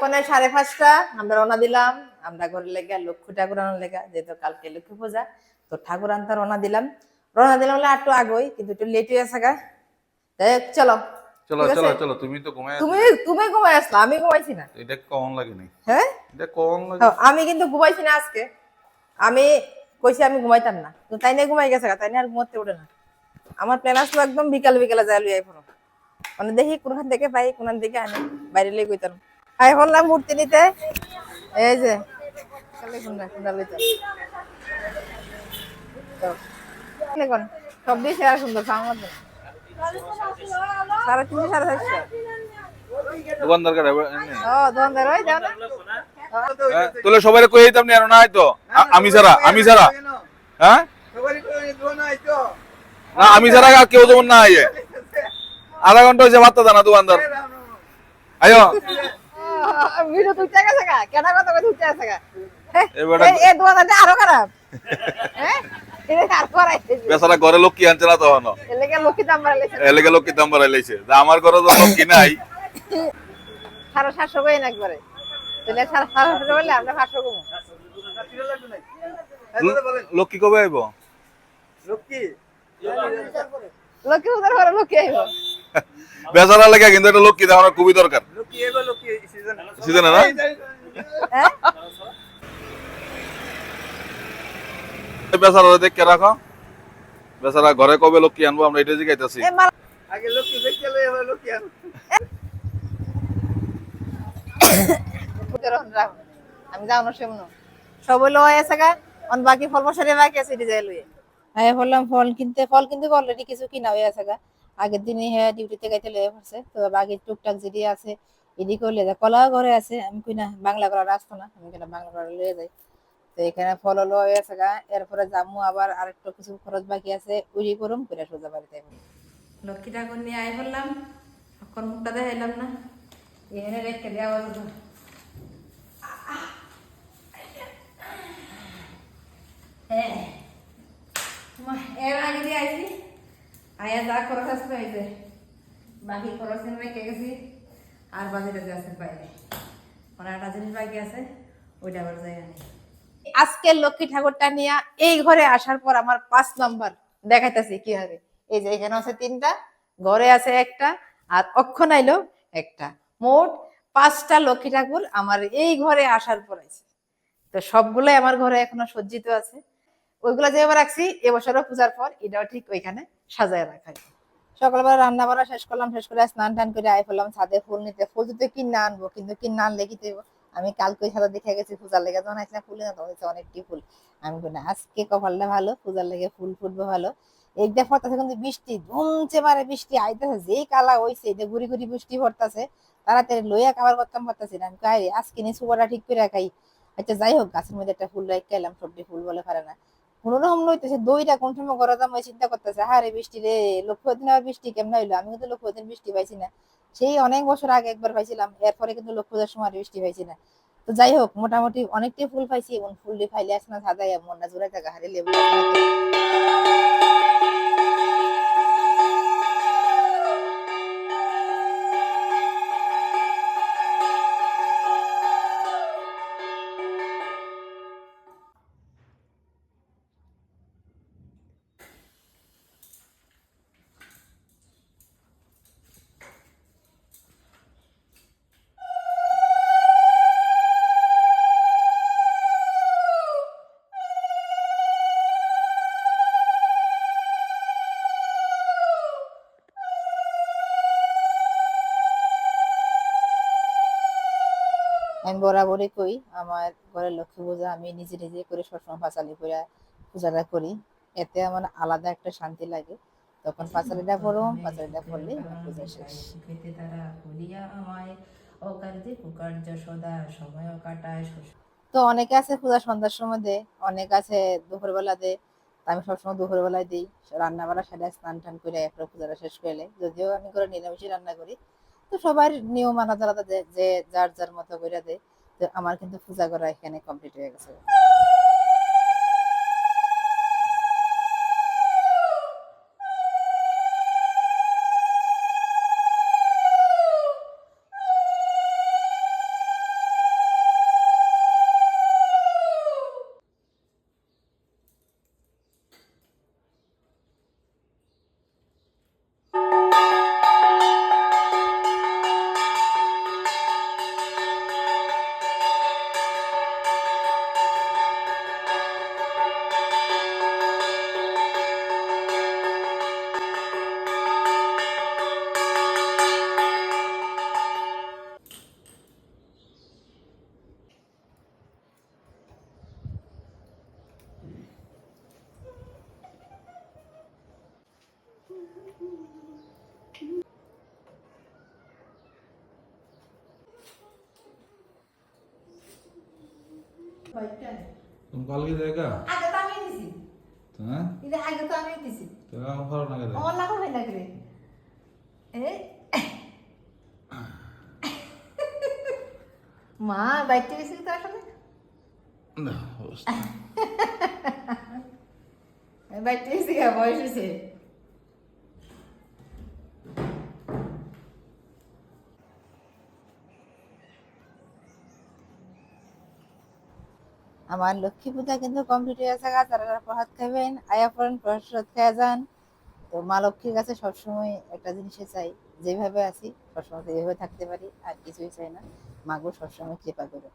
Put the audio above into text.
এখন সাড়ে পাঁচটা আমরা রওনা দিলাম। আমরা ঘরের লেগে লক্ষ্মী ঠাকুর আনার লেগা যেহেতু কালকে লক্ষ্মী পূজা তো ঠাকুর আনতে রওনা দিলাম। রওনা দিলাম হলে একটু আগোই কিন্তু একটু লেট হয়ে তাই চলো। চলো চলো চলো তুমি তো ঘুমায় তুমি তুমি ঘুমাই আসলা আমি ঘুমাইছি না। এটা কম লাগে নাই হ্যাঁ? এটা কম লাগে আমি কিন্তু ঘুমাইছি না আজকে। আমি কইছি আমি ঘুমাইতাম না। তো তাই নিয়ে ঘুমাই গেছে তাই নিয়ে আর ঘুমাতে ওঠে না। আমার প্ল্যান আসলো একদম বিকাল বিকালে যায় লুই আইফোন মানে দেখি কোনখান থেকে পাই কোনখান থেকে আনি বাইরে লিয়ে কইতাম। আই বললাম মূর্তি নিতে। এই যে সব দিয়ে সেরা সুন্দর খাওয়ার মতো। সাড়ে তিনশো সাড়ে চারশো। দোকানদার কাছে ও দোকানদার ওই যাও না। তোলে সবাই কই দিতাম নি আর না হয়তো আমি ছাড়া আমি ছাড়া। হ্যাঁ? না আমি ছাড়া আর কেউ যেমন না আইয়ে। আধা ঘণ্টা হয়েছে মাত্রা জানা দোকানদার। আয়ো ভিডিও তুলতে গেছে গা কেন কথা তুলতে গেছে গা। এবারে- এই এই আরও খারাপ। হ্যাঁ এটা আর করাইছে বেচারা ঘরে লোক আনছে না তখন এলাকা লক্ষ্মী দাম আমার ঘরে তো নাই। সাড়ে সাতশো করে না একবারে তাহলে সাতশো বললে আমরা পাঁচশো কমো লোক কি কবে আইব? লক্ষ্মী? লক্ষ্মী আইব। বেচারা লাগে কিন্তু এটা লোক কি দেওয়ার খুবই দরকার। সিজনে না? হ্যাঁ? বেচারা দেখে রাখো। বেচারা ঘরে কবে লোক কি আনব আমরা এটা জিগাইতেছি। আমি যাও না সেমন সব আছে গা অন বাকি ফল মশারি বাকি আছে যাই লইয়ে। হ্যাঁ বললাম ফল কিনতে ফল কিন্তু অলরেডি কিছু কিনা হয়ে আছে গা। আগের দিনে হ্যাঁ ডিউটিতে গাইতে লয়ে পড়ছে। তো বাকি টুকটাক যেটি আছে, এদিকে লয়ে যায় কলা ঘরে আছে, আমি কই না, বাংলা করা আসতো না। আমি কিনা বাংলা করা লয়ে যাই। তো এখানে ফল হলো আছে গা। এরপরে জামু আবার আরেকটু কিছু খরচ বাকি আছে, উড়ি করুম করে সোজা বাড়িতে লক্ষ্মী ঠাকুর নিয়ে আই বললাম এখন মুখটা দেখাইলাম না। এখানে রেখে দেওয়া হলো হ্যাঁ। এর আগে দিয়ে আইছি। আয়া যা খরচ আসতে হয়েছে বাকি খরচ রেখে গেছি। আর বাজারে যে বাইরে। ওরা একটা জিনিস বাকি আছে, ওইটা আবার যাই আনি। আজকের লক্ষ্মী ঠাকুরটা নিয়ে এই ঘরে আসার পর আমার পাঁচ নাম্বার দেখাইতেছি কি হবে এই যে এখানে আছে তিনটা, ঘরে আছে একটা, আর অক্ষণ আইলো একটা। মোট পাঁচটা লক্ষ্মী ঠাকুর আমার এই ঘরে আসার পর আছে। তো সবগুলোই আমার ঘরে এখনও সজ্জিত আছে। ওইগুলো যেভাবে রাখছি, এবছরও পূজার পর, এটাও ঠিক ওইখানে। সাজায় রাখা হয়েছে। সকালবেলা রান্না বান্না শেষ করলাম, শেষ করে স্নান টান করে আই ফেললাম, ছাদে ফুল নিতে। ফুল যদি কিনে আনব, কিন্তু কিনে কি দেবো আমি কালকে ছাদে দেখে গেছি, পূজার লেগে যখন আসলে ফুল না, তখন অনেকটি ফুল। আমি বলি আজকে কপালটা ভালো, পূজার লেগে ফুল ফুটবে ভালো। এইটা পড়তেছে কিন্তু বৃষ্টি, ধুমছে মারে বৃষ্টি, আইতেছে, যেই কালা হইছে এটা গুড়ি গুড়ি বৃষ্টি পড়তেছে, তাড়াতাড়ি লইয়া কাবার করতাম পারতাছি না। আমি আজকে নিয়ে সুবাটা ঠিক করে খাই। আচ্ছা যাই হোক, গাছের মধ্যে একটা ফুল রেখে এলাম সবজি ফুল বলে পারে না। কোনো রকম লইতেছে দইটা কোন সময় গরম দাম চিন্তা করতেছে, হারে বৃষ্টি রে লক্ষ্য দিন আবার বৃষ্টি কেমন হইল? আমি কিন্তু লক্ষ্য দিন বৃষ্টি পাইছি না। সেই অনেক বছর আগে একবার পাইছিলাম, এরপরে কিন্তু লক্ষ্য সময় বৃষ্টি পাইছি না। তো যাই হোক, মোটামুটি অনেকটাই ফুল পাইছি এবং ফুল দিয়ে ফাইলে আসে না সাদাই মন্ডা জোড়া থাকা, হারে লেবু আমি বরাবরই কই আমার ঘরের লক্ষ্মী পূজা আমি নিজে নিজে করে সবসময় পাঁচালি করে পূজাটা করি। এতে আমার আলাদা একটা শান্তি লাগে। তখন পাঁচালিটা পড়ো পাঁচালিটা আমার পূজা শেষ। সুখেতে তারা ভুলিয়া আমায় অকার্যে কুকার্য সদা সময় কাটায় তো অনেকে আছে পূজা সন্ধ্যার সময় দেয় অনেক আছে দুপুরবেলা দেয় আমি সবসময় দুপুরবেলায় দিই। রান্না বান্না সেটা স্নান টান করে এরপরে পূজাটা শেষ করলে যদিও আমি করে নিরামিষই রান্না করি তো সবার নিয়ম আলাদা আলাদা যে- যার যার মতো করে দেয়। তো আমার কিন্তু পূজা করা এখানে কমপ্লিট হয়ে গেছে। কালকে জায়গা আগে তো আমি দিছি হ্যাঁ এটা আগে তো আমি দিছি তো এখন ভালো লাগে আমার লাগা হয় না রে এ মা বাইতে গেছি তো আসলে না বাইতে গেছি গা বয়স হয়েছে আমার লক্ষ্মী পূজা কিন্তু কমপ্লিট হয়ে গেছে তারা প্রসাদ খাবেন আয়া পড়েন খেয়ে যান। তো মা লক্ষ্মীর কাছে সবসময় একটা জিনিসে চাই, যেভাবে আছি সবসময় এইভাবে থাকতে পারি, আর কিছুই চাই না। মাগো সবসময় কৃপা করো